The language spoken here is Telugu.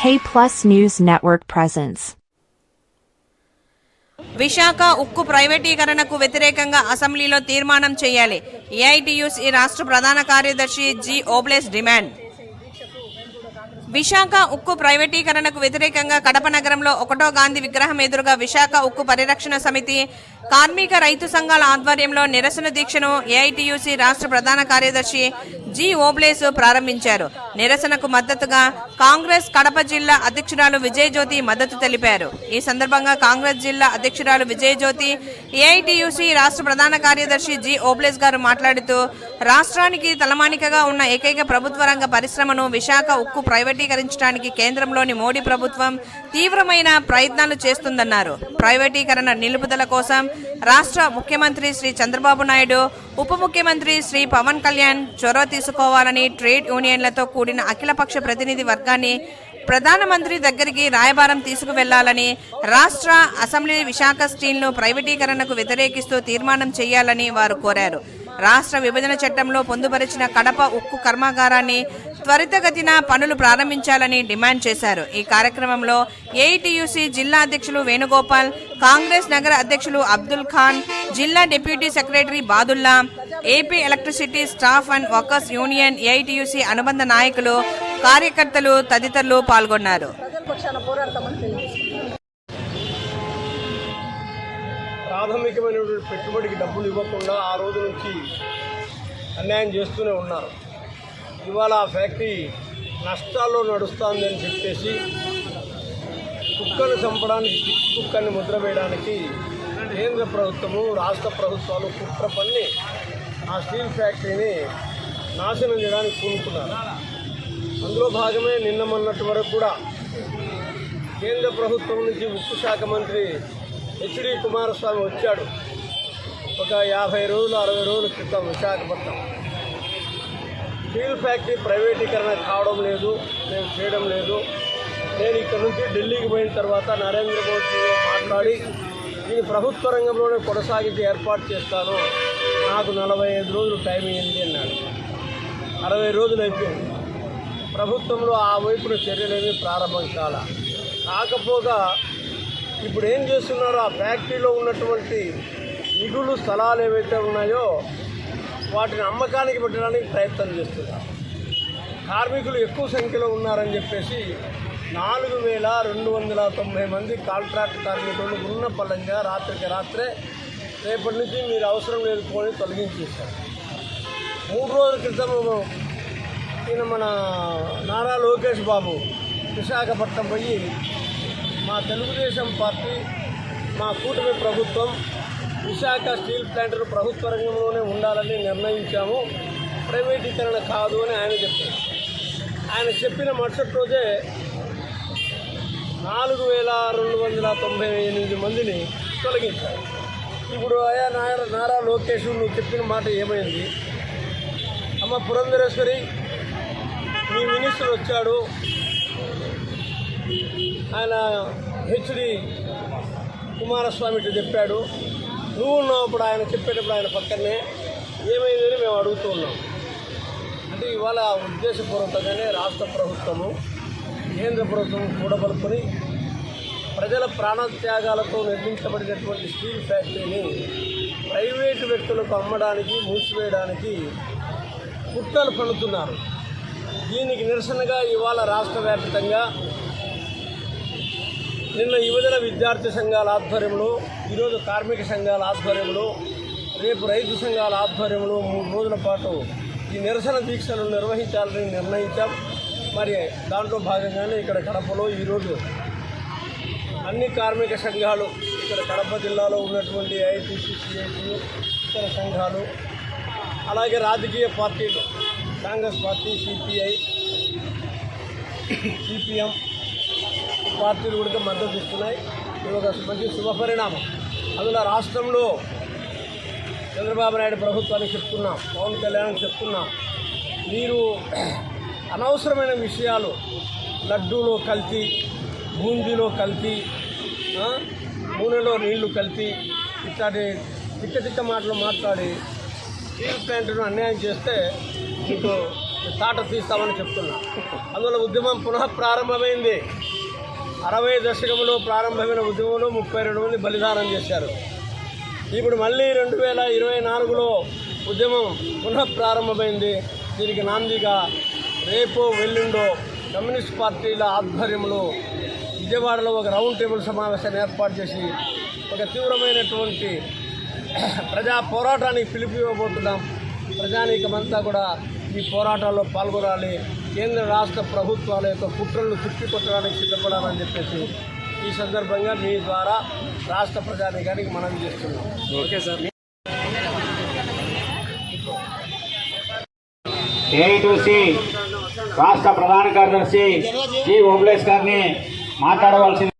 K Plus News Network presents. Visakha ఉక్కు ప్రైవేటీకరణకు వ్యతిరేకంగా అసెంబ్లీలో తీర్మానం చేయాలి ఏఐటియుసి రాష్ట్ర ప్రధాన కార్యదర్శి జి ఓబ్లేస్ డిమాండ్ విశాఖ ఉక్కు ప్రైవేటీకరణకు వ్యతిరేకంగా కడప నగరంలో ఒకటో గాంధీ విగ్రహం ఎదురుగా విశాఖ ఉక్కు పరిరక్షణ సమితి కార్మిక రైతు సంఘాల ఆధ్వర్యంలో నిరసన దీక్షను ఏఐటియుసి రాష్ట్ర ప్రధాన కార్యదర్శి జి ఓబ్లేస్ ప్రారంభించారు. నిరసనకు మద్దతుగా కాంగ్రెస్ కడప జిల్లా అధ్యక్షురాలు విజయజ్యోతి మద్దతు తెలిపారు. ఈ సందర్భంగా కాంగ్రెస్ జిల్లా అధ్యక్షురాలు విజయజ్యోతి ఏఐటియుసి రాష్ట్ర ప్రధాన కార్యదర్శి జి ఓబ్లేస్ గారు మాట్లాడుతూ రాష్ట్రానికి తలమానికగా ఉన్న ఏకైక ప్రభుత్వ రంగ పరిశ్రమను విశాఖ ఉక్కు ప్రైవేటీకరించడానికి కేంద్రంలోని మోడీ ప్రభుత్వం తీవ్రమైన ప్రయత్నాలు చేస్తుందన్నారు. ప్రైవేటీకరణ నిలుపుదల కోసం రాష్ట్ర ముఖ్యమంత్రి శ్రీ చంద్రబాబు నాయుడు ఉప ముఖ్యమంత్రి శ్రీ పవన్ కళ్యాణ్ చొరవ తీసుకోవాలని ట్రేడ్ యూనియన్లతో కూడిన అఖిలపక్ష ప్రతినిధి వర్గాన్ని ప్రధానమంత్రి దగ్గరికి రాయబారం తీసుకువెళ్ళాలని రాష్ట్ర అసెంబ్లీ విశాఖ స్టీల్ను ప్రైవేటీకరణకు వ్యతిరేకిస్తూ తీర్మానం చేయాలని వారు కోరారు. రాష్ట్ర విభజన చట్టంలో పొందుపరిచిన కడప ఉక్కు కర్మాగారాన్ని త్వరితగతిన పనులు ప్రారంభించాలని డిమాండ్ చేశారు. ఈ కార్యక్రమంలో ఏఐటియుసి జిల్లా అధ్యక్షులు వేణుగోపాల్ కాంగ్రెస్ నగర అధ్యక్షులు అబ్దుల్ ఖాన్ జిల్లా deputy secretary Badulla AP electricity staff and workers union AITUC అనుబంధ నాయకులు కార్యకర్తలు తదితరులు పాల్గొన్నారు. ప్రాథమికమైనటువంటి పెట్టుబడికి డబ్బులు ఇవ్వకుండా ఆ రోజు నుంచి అన్యాయం చేస్తూనే ఉన్నారు. ఇవాళ ఆ ఫ్యాక్టరీ నష్టాల్లో నడుస్తుంది అని చెప్పేసి కుక్కను చంపడానికి కుక్కని ముద్ర వేయడానికి కేంద్ర ప్రభుత్వము రాష్ట్ర ప్రభుత్వాలు కుట్ర పన్ని ఆ స్టీల్ ఫ్యాక్టరీని నాశనం చేయడానికి పూనుకున్నారు. అందులో భాగమే నిన్న మొన్నటి వరకు కూడా కేంద్ర ప్రభుత్వం నుంచి ఉక్కు శాఖ మంత్రి హెచ్డి కుమారస్వామి వచ్చాడు. ఒక యాభై రోజులు అరవై రోజుల క్రితం విశాఖపట్నం. స్టీల్ ఫ్యాక్టరీ ప్రైవేటీకరణ కావడం లేదు నేను చేయడం లేదు. నేను ఇక్కడ నుంచి ఢిల్లీకి పోయిన తర్వాత నరేంద్ర మోదీ మాట్లాడి నేను ప్రభుత్వ రంగంలోనే కొనసాగించి ఏర్పాటు చేస్తాను. నాకు నలభై ఐదు రోజులు టైం ఇవ్వండి అన్నాడు. అరవై రోజులు అయిపోయింది. ప్రభుత్వంలో ఆ వైపున చర్యలేమీ ప్రారంభం కాల. కాకపోగా ఇప్పుడు ఏం చేస్తున్నారో ఆ ఫ్యాక్టరీలో ఉన్నటువంటి మిగులు స్థలాలు ఏవైతే ఉన్నాయో వాటిని అమ్మకానికి పెట్టడానికి ప్రయత్నం చేస్తున్నారు. కార్మికులు ఎక్కువ సంఖ్యలో ఉన్నారని చెప్పేసి నాలుగు వేల రెండు వందల తొంభై మంది కాంట్రాక్ట్ కార్మికులు ఉన్న పలంగా రాత్రికి రాత్రే రేపటి నుంచి మీరు అవసరం లేదు పోని తొలగించేశారు. మూడు రోజుల క్రితం ఈయన మన నారా లోకేష్ బాబు విశాఖపట్నం పోయి మా తెలుగుదేశం పార్టీ మా కూటమి ప్రభుత్వం విశాఖ స్టీల్ ప్లాంట్ను ప్రభుత్వ రంగంలోనే ఉండాలని నిర్ణయించాము. ప్రైవేటీకరణ కాదు అని ఆయన చెప్పారు. ఆయన చెప్పిన మరుసటి రోజే నాలుగు వేల రెండు వందల తొంభై ఎనిమిది మందిని తొలగించారు. ఇప్పుడు అయా నారా నారా లోకేష్ నువ్వు చెప్పిన మాట ఏమైంది? అమ్మ పురంధరేశ్వరి మీ మినిస్టర్ వచ్చాడు. ఆయన హెచ్డి కుమారస్వామి చెప్పాడు. నువ్వు ఉన్నప్పుడు ఆయన చెప్పేటప్పుడు ఆయన పక్కనే ఏమైందని మేము అడుగుతూ ఉన్నాం. అంటే ఇవాళ ఉద్దేశపూర్వకంగానే రాష్ట్ర ప్రభుత్వము కేంద్ర ప్రభుత్వం కూడబలుపుని ప్రజల ప్రాణత్యాగాలతో నిర్మించబడినటువంటి స్టీల్ ఫ్యాక్టరీని ప్రైవేటు వ్యక్తులకు అమ్మడానికి మూసివేయడానికి కుట్రలు పన్నుతున్నారు. దీనికి నిరసనగా ఇవాళ రాష్ట్ర వ్యాప్తంగా నిన్న యువజన విద్యార్థి సంఘాల ఆధ్వర్యంలో ఈరోజు కార్మిక సంఘాల ఆధ్వర్యంలో రేపు రైతు సంఘాల ఆధ్వర్యంలో మూడు రోజుల పాటు ఈ నిరసన దీక్షలు నిర్వహించాలని నిర్ణయించాం. మరి దాంట్లో భాగంగానే ఇక్కడ కడపలో ఈరోజు అన్ని కార్మిక సంఘాలు ఇక్కడ కడప జిల్లాలో ఉన్నటువంటి ఐటీసీసీఐటీ ఇతర సంఘాలు అలాగే రాజకీయ పార్టీలు కాంగ్రెస్ పార్టీ సిపిఐ సిపిఎం పార్టీలు కూడా మద్దతు ఇస్తున్నాయి. ఇది ఒక మంచి శుభపరిణామం. అందులో రాష్ట్రంలో చంద్రబాబు నాయుడు ప్రభుత్వానికి చెప్తున్నాం పవన్ కళ్యాణ్ చెప్తున్నాం. మీరు అనవసరమైన విషయాలు లడ్డూలో కల్తీ బూందీలో కల్తీ నూనెలో నీళ్ళు కల్తీ ఇట్లాంటి తిక్క తిక్క మాటలు మాట్లాడి స్టీల్ ప్లాంట్ను అన్యాయం చేస్తే మీకు తాట తీస్తామని చెప్తున్నా. అందువల్ల ఉద్యమం పునః ప్రారంభమైంది. అరవై దశకంలో ప్రారంభమైన ఉద్యమంలో ముప్పై రెండు మంది బలిదానం చేశారు. ఇప్పుడు మళ్ళీ రెండు వేల ఇరవై నాలుగులో ఉద్యమం పునః ప్రారంభమైంది. దీనికి నాందిగా రేపో వెల్లుండో కమ్యూనిస్ట్ పార్టీల ఆధ్వర్యంలో విజయవాడలో ఒక రౌండ్ టేబుల్ సమావేశాన్ని ఏర్పాటు చేసి ఒక తీవ్రమైనటువంటి ప్రజా పోరాటానికి పిలుపు ఇవ్వబోతున్నాం ప్రజానీకమంతా కూడా ఈ పోరాటాల్లో పాల్గొనాలి. కేంద్ర రాష్ట్ర ప్రభుత్వాల యొక్క కుట్రలను తిప్పికొట్టడానికి సిద్ధపడాలని చెప్పేసి ఈ సందర్భంగా మీ ద్వారా రాష్ట్ర ప్రజానీకానికి మనం చేస్తున్నాం. ఏఐటీసీ రాష్ట్ర ప్రధాన కార్యదర్శి జి ఓబ్లేస్ గారిని మాట్లాడవలసింది.